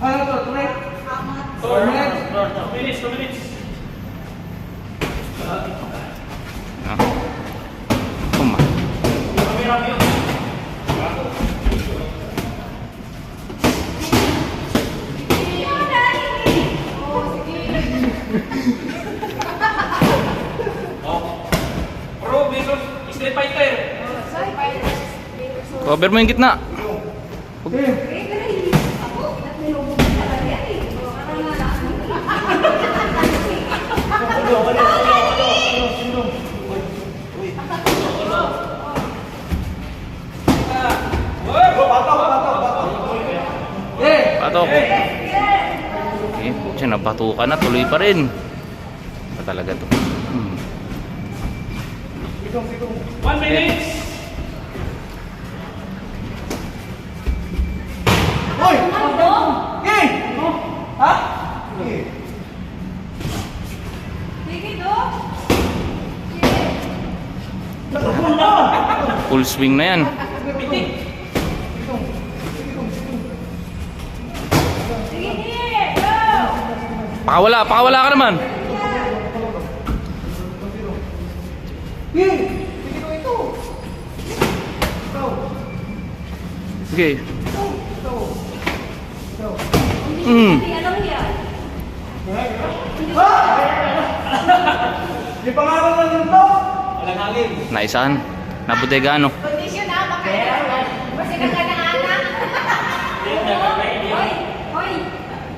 Ano to? Try? Four minutes? Two minutes, two minutes. Ah. Uma. Kami rami yun. Oh. Pro versus Street Fighter. Cover mo yung gitna. Eh! Patok. Okay, putya, nabatukan na. Tuloy pa rin. Ba talaga to? Hmm. One minute. Hoy! Eh! Ha? Eh. Full swing na yan. Pakawala, pakawala ka naman. Okay. Mm. Di pangalan na nito? Walang hangin. Naisahan. Nabutegano. Kondisyon na, baka kasi nagkana-anak. Hoy, hoy,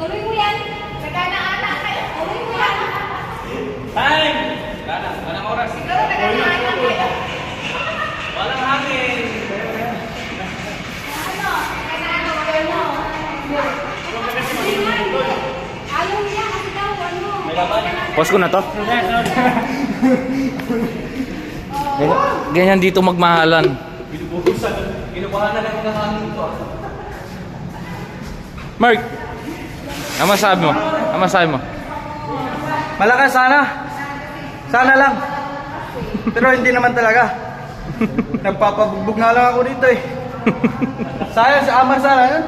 tuloy mo yan. Nagkana-anak kayo. Tuloy mo yan. Time. Wala na, walang oras. Siguro nagkana-anak kayo. Walang hangin. Ano? Nagkana-anak kayo. Hindi. Ayaw niya kasi daw, ano. May laban. Pause ko na to. Ganyan dito magmahalan. Binubuhusan. Kinukuha na lang ng hangin to. Mark! Ang masabi mo? Ang masabi mo? Malakas sana. Sana lang. Pero hindi naman talaga. Nagpapabugbog nga lang ako dito eh. Sayang si Amar sana yun.